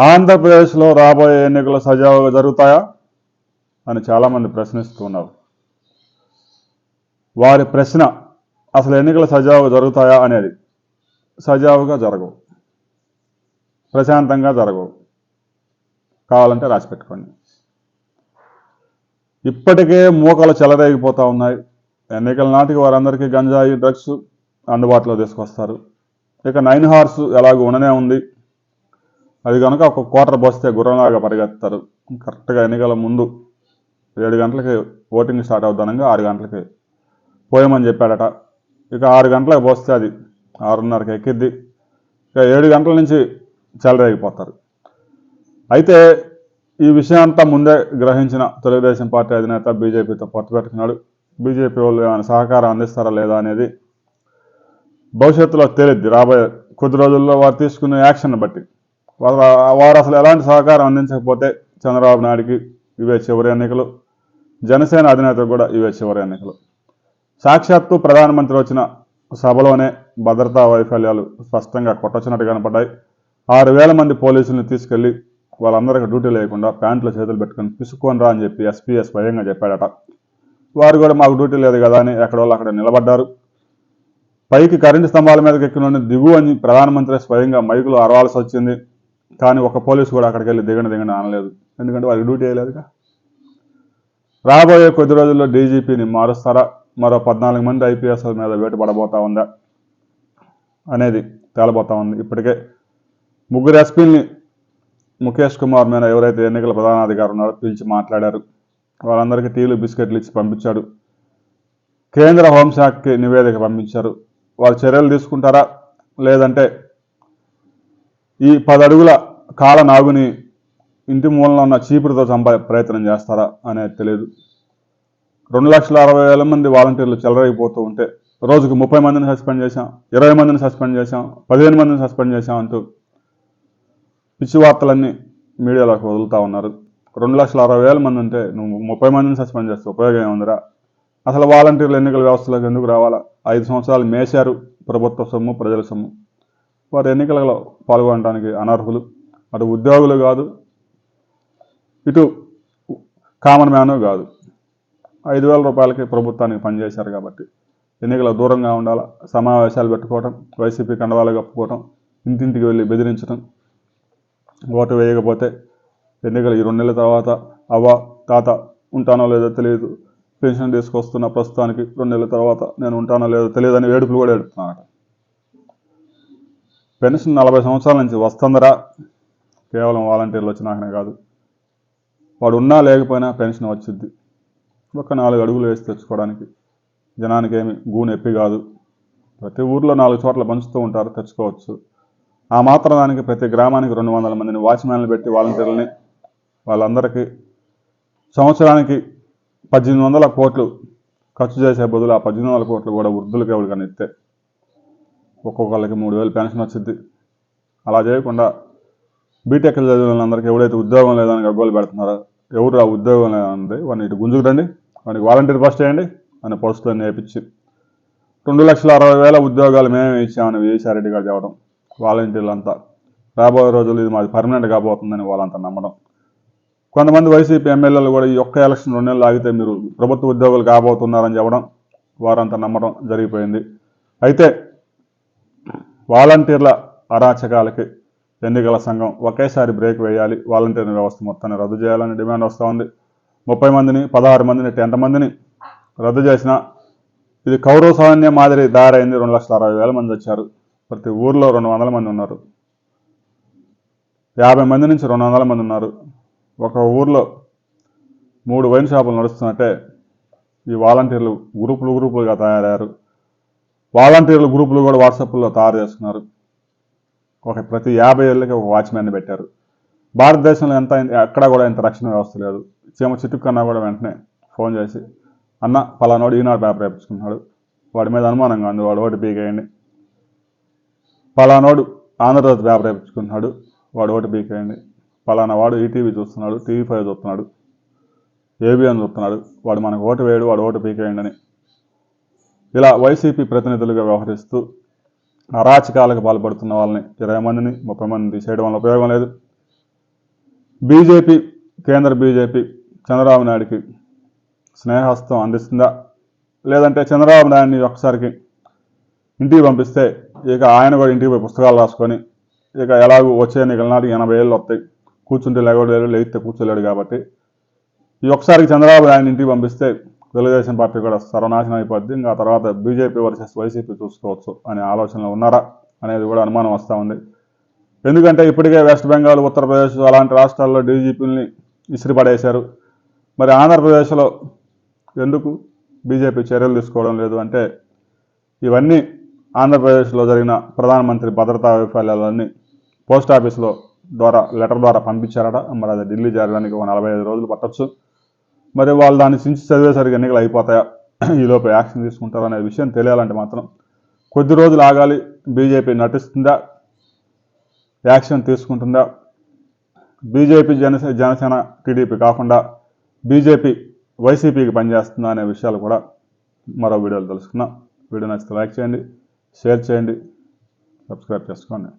ఆంధ్రప్రదేశ్లో రాబోయే ఎన్నికలు సజావుగా జరుగుతాయా అని చాలామంది ప్రశ్నిస్తున్నారు. వారి ప్రశ్న అసలు ఎన్నికలు సజావుగా జరుగుతాయా అనేది సజావుగా జరగవు. ప్రశాంతంగా జరగవు. కావాలంటే రాసి పెట్టుకోండి. ఇప్పటికే మూకలు చెలరేగిపోతూ ఉన్నాయి. ఎన్నికల నాటికి వారందరికీ గంజాయి డ్రగ్స్ అందుబాటులో తీసుకొస్తారు. ఇక నైన్ హార్స్ ఎలాగో ఉండనే ఉంది. అది కనుక ఒక క్వార్టర్ బస్తే గుర్రంలాగా పరిగెత్తారు. కరెక్ట్గా ఎన్నికల ముందు ఏడు గంటలకి ఓటింగ్ స్టార్ట్ అవుతానంగా ఆరు గంటలకి పోయమని చెప్పాడట. ఇక ఆరు గంటలకు పోస్తే అది ఆరున్నరకి ఎక్కిద్ది. ఇక ఏడు గంటల నుంచి చెలరేగిపోతారు అయితే ఈ విషయం అంతా ముందే గ్రహించిన తెలుగుదేశం పార్టీ అధినేత బీజేపీతో పొత్తు పెట్టుకున్నాడు బీజేపీ వాళ్ళు ఏమైనా సహకారం అందిస్తారా లేదా అనేది భవిష్యత్తులో తేలిద్ది. రాబోయే కొద్ది రోజుల్లో వారు తీసుకునే యాక్షన్ బట్టి. వారు వారు అసలు ఎలాంటి సహకారం అందించకపోతే చంద్రబాబు నాయుడికి ఇవే చివరి ఎన్నికలు. జనసేన అధినేతకు కూడా ఇవే చివరి ఎన్నికలు. సాక్షాత్తు ప్రధానమంత్రి వచ్చిన సభలోనే భద్రతా వైఫల్యాలు స్పష్టంగా కొట్టొచ్చినట్టు కనపడ్డాయి. ఆరు వేల మంది పోలీసుల్ని తీసుకెళ్ళి వాళ్ళందరికీ డ్యూటీ లేకుండా ప్యాంట్లో చేతులు పెట్టుకొని పిసుకొని రా అని చెప్పి ఎస్పీఎస్ స్వయంగా చెప్పాడట. వారు కూడా మాకు డ్యూటీ లేదు కదా అని ఎక్కడ వాళ్ళు అక్కడ నిలబడ్డారు. పైకి కరెంటు స్తంభాల మీదకి ఎక్కిన దిగు అని ప్రధానమంత్రి స్వయంగా మైకులు అరవాల్సి వచ్చింది. కానీ ఒక పోలీసు కూడా అక్కడికి వెళ్ళి దిగండి దిగండి అనలేదు. ఎందుకంటే వారికి డ్యూటీ వేయలేదుగా. రాబోయే కొద్ది రోజుల్లో డీజీపీని మారుస్తారా? మరో పద్నాలుగు మంది ఐపీఎస్ మీద వేటు పడబోతా ఉందా? అనేది తేలబోతా ఉంది ఇప్పటికే. ముగ్గురు ఎస్పీని ముఖేష్ కుమార్ మీద ఎవరైతే ఎన్నికల ప్రధానాధికారి ఉన్నారో పిలిచి మాట్లాడారు. వాళ్ళందరికీ టీలు బిస్కెట్లు ఇచ్చి పంపించాడు. కేంద్ర హోంశాఖకి నివేదిక పంపించారు. వాళ్ళు చర్యలు తీసుకుంటారా? లేదంటే ఈ పది అడుగుల కాల నాగుని ఇంటి మూలంలో ఉన్న చీపురుతో చంపే ప్రయత్నం చేస్తారా అనేది తెలియదు రెండు లక్షల అరవై వేల మంది వాలంటీర్లు చెలరైపోతూ ఉంటే రోజుకు ముప్పై మందిని సస్పెండ్ చేశాం ఇరవై మందిని సస్పెండ్ చేశాం పదిహేను మందిని సస్పెండ్ చేశాం అంటూ పిచ్చి వార్తలన్నీ మీడియాలోకి వదులుతూ ఉన్నారు. రెండు లక్షల అరవై వేల మంది ఉంటే నువ్వు ముప్పై మందిని సస్పెండ్ చేస్తే ఉపయోగం ఏముందిరా? అసలు వాలంటీర్లు ఎన్నికల వ్యవస్థలోకి ఎందుకు రావాలా? ఐదు సంవత్సరాలు మేశారు ప్రభుత్వ సొమ్ము ప్రజల సొమ్ము. వారు ఎన్నికలలో పాల్గొనడానికి అనర్హులు? అటు ఉద్యోగులు కాదు ఇటు కామన్ మ్యాను కాదు. ఐదు వేల రూపాయలకి ప్రభుత్వానికి పనిచేశారు కాబట్టి ఎన్నికల దూరంగా ఉండాలా సమావేశాలు పెట్టుకోవటం వైసీపీ కండవాలు కప్పుకోవటం ఇంటింటికి వెళ్ళి బెదిరించడం ఓటు వేయకపోతే ఎన్నికలు ఈ రెండు నెలల తర్వాత అవ్వ తాత ఉంటానో లేదో తెలియదు. పెన్షన్ తీసుకొస్తున్న ప్రస్తుతానికి రెండు నెలల తర్వాత నేను ఉంటానో లేదో తెలియదు అని ఏడుపులు కూడా ఏడుపుతున్నారట. పెన్షన్ నలభై సంవత్సరాల నుంచి వస్తుందరా? కేవలం వాలంటీర్లు వచ్చినాకనే కాదు. వాడు ఉన్నా లేకపోయినా పెన్షన్ వచ్చింది ఒక నాలుగు అడుగులు వేసి తెచ్చుకోవడానికి. జనానికి ఏమి గూనె ఎప్పి కాదు. ప్రతి ఊర్లో నాలుగు చోట్ల పంచుతూ ఉంటారు తెచ్చుకోవచ్చు. ఆ మాత్రం దానికి ప్రతి గ్రామానికి రెండు వందల మందిని వాచ్మ్యాన్లు పెట్టి వాలంటీర్లని వాళ్ళందరికీ సంవత్సరానికి పద్దెనిమిది వందల కోట్లు ఖర్చు చేసే బదులు ఆ పద్దెనిమిది వందల కోట్లు కూడా వృద్ధులకి ఎవరికైనా ఇస్తే ఒక్కొక్కళ్ళకి మూడు వేలు పెన్షన్ వచ్చింది అలా చేయకుండా బీటెక్ చదివిన వాళ్ళందరికీ ఎవరైతే ఉద్యోగం లేదని గగ్గోలు పెడుతున్నారో ఎవరు ఆ ఉద్యోగం లేదండి వాడిని ఇటు గుంజుకురండి వాడికి వాలంటీర్ ఫస్ట్ చేయండి అని పోస్టులు నేర్పించి రెండు లక్షల అరవై వేల ఉద్యోగాలు మేమే ఇచ్చామని విజయసాయిరెడ్డి గారు చెప్పడం వాలంటీర్లు అంతా రాబోయే రోజులు ఇది మాది పర్మనెంట్ కాబోతుందని వాళ్ళంతా నమ్మడం. కొంతమంది వైసీపీ ఎమ్మెల్యేలు కూడా ఈ ఒక్క ఎలక్షన్ రెండు నెలలు ఆగితే మీరు ప్రభుత్వ ఉద్యోగులు కాబోతున్నారని చెప్పడం వారంతా నమ్మడం జరిగిపోయింది. అయితే వాలంటీర్ల అరాచకాలకి ఎన్నికల సంఘం ఒకేసారి బ్రేక్ వేయాలి వాలంటీర్ వ్యవస్థ మొత్తాన్ని రద్దు చేయాలని డిమాండ్ వస్తూ ఉంది. ముప్పై మందిని పదహారు మందిని టెంట మందిని రద్దు చేసిన ఇది కౌరవ సైన్య మాదిరి దారైంది. రెండు లక్షల అరవై వేల మంది వచ్చారు. ప్రతి ఊర్లో రెండు వందల మంది ఉన్నారు. యాభై మంది నుంచి రెండు వందల మంది ఉన్నారు. ఒక ఊర్లో మూడు వైన్ షాపులు నడుస్తున్నట్టే ఈ వాలంటీర్లు గ్రూపులు గ్రూపులుగా తయారయ్యారు. వాలంటీర్లు గ్రూపులు కూడా వాట్సాప్లో తయారు చేసుకున్నారు. ఒక ప్రతి యాభై ఏళ్ళకి ఒక వాచ్మ్యాన్ని పెట్టారు. భారతదేశంలో ఎంత అక్కడ కూడా ఇంత రక్షణ వ్యవస్థ లేదు. చీమ చిట్టుకన్నా కూడా వెంటనే ఫోన్ చేసి అన్న ఫలానాడు ఈనాడు పేపర్ వేపించుకున్నాడు వాడి మీద అనుమానంగా ఉంది. వాడు ఓటు పీకేయండి. పలానోడు ఆంధ్రజ్యోతి పేపర్ వేపించుకున్నాడు వాడు ఓటు పీకేయండి. పలానా వాడు ఈటీవీ చూస్తున్నాడు టీవీ ఫైవ్ చూస్తున్నాడు ఏబిఎన్ చూస్తున్నాడు. వాడు మనకు ఓటు వేయడు వాడు ఓటు పీకేయండి అని. ఇలా వైసీపీ ప్రతినిధులుగా వ్యవహరిస్తూ అరాచకాలకు పాల్పడుతున్న వాళ్ళని ఇరవై మందిని ముప్పై మందిని తీసేయడం వల్ల ఉపయోగం లేదు. బీజేపీ కేంద్ర బీజేపీ చంద్రబాబు నాయుడికి స్నేహస్తం అందిస్తుందా? లేదంటే చంద్రబాబు నాయుడిని ఒకసారికి ఇంటికి పంపిస్తే ఇక ఆయన కూడా ఇంటికి పోయి పుస్తకాలు రాసుకొని ఇక ఎలాగో వచ్చే ఎన్నికల నాటికి ఎనభై ఏళ్ళు వస్తాయి. కూర్చుంటే లేవలేడు లేగితే కూర్చోలేడు కాబట్టి ఈ ఒకసారికి చంద్రబాబు నాయుడిని ఇంటికి పంపిస్తే తెలుగుదేశం పార్టీ కూడా సర్వనాశనం అయిపోద్ది. ఇంకా తర్వాత బీజేపీ వర్సెస్ వైసీపీ చూసుకోవచ్చు అనే ఆలోచనలో ఉన్నారా అనేది కూడా అనుమానం వస్తూ ఉంది. ఎందుకంటే ఇప్పటికే వెస్ట్ బెంగాల్ ఉత్తరప్రదేశ్ అలాంటి రాష్ట్రాల్లో డీజీపీని ఇసిరిపడేశారు. మరి ఆంధ్రప్రదేశ్లో ఎందుకు బీజేపీ చర్యలు తీసుకోవడం లేదు అంటే ఇవన్నీ ఆంధ్రప్రదేశ్లో జరిగిన ప్రధానమంత్రి భద్రతా వైఫల్యాలన్నీ పోస్ట్ ఆఫీస్లో ద్వారా లెటర్ ద్వారా పంపించారట. మరి అది ఢిల్లీ చేరడానికి ఒక నలభై ఐదు రోజులు పట్టొచ్చు. మరి వాళ్ళు దాన్ని చించి చదివేసరికి ఎన్నికలు అయిపోతాయా? ఈలోపు యాక్షన్ తీసుకుంటారా అనే విషయం తెలియాలంటే మాత్రం కొద్ది రోజులు ఆగాలి. బీజేపీ నటిస్తుందా? యాక్షన్ తీసుకుంటుందా? బీజేపీ జనసేన జనసేన టీడీపీ కాకుండా బీజేపీ వైసీపీకి పనిచేస్తుందా అనే విషయాలు కూడా మరో వీడియోలు తెలుసుకుందాం. వీడియో నచ్చితే లైక్ చేయండి షేర్ చేయండి సబ్స్క్రైబ్ చేసుకోండి.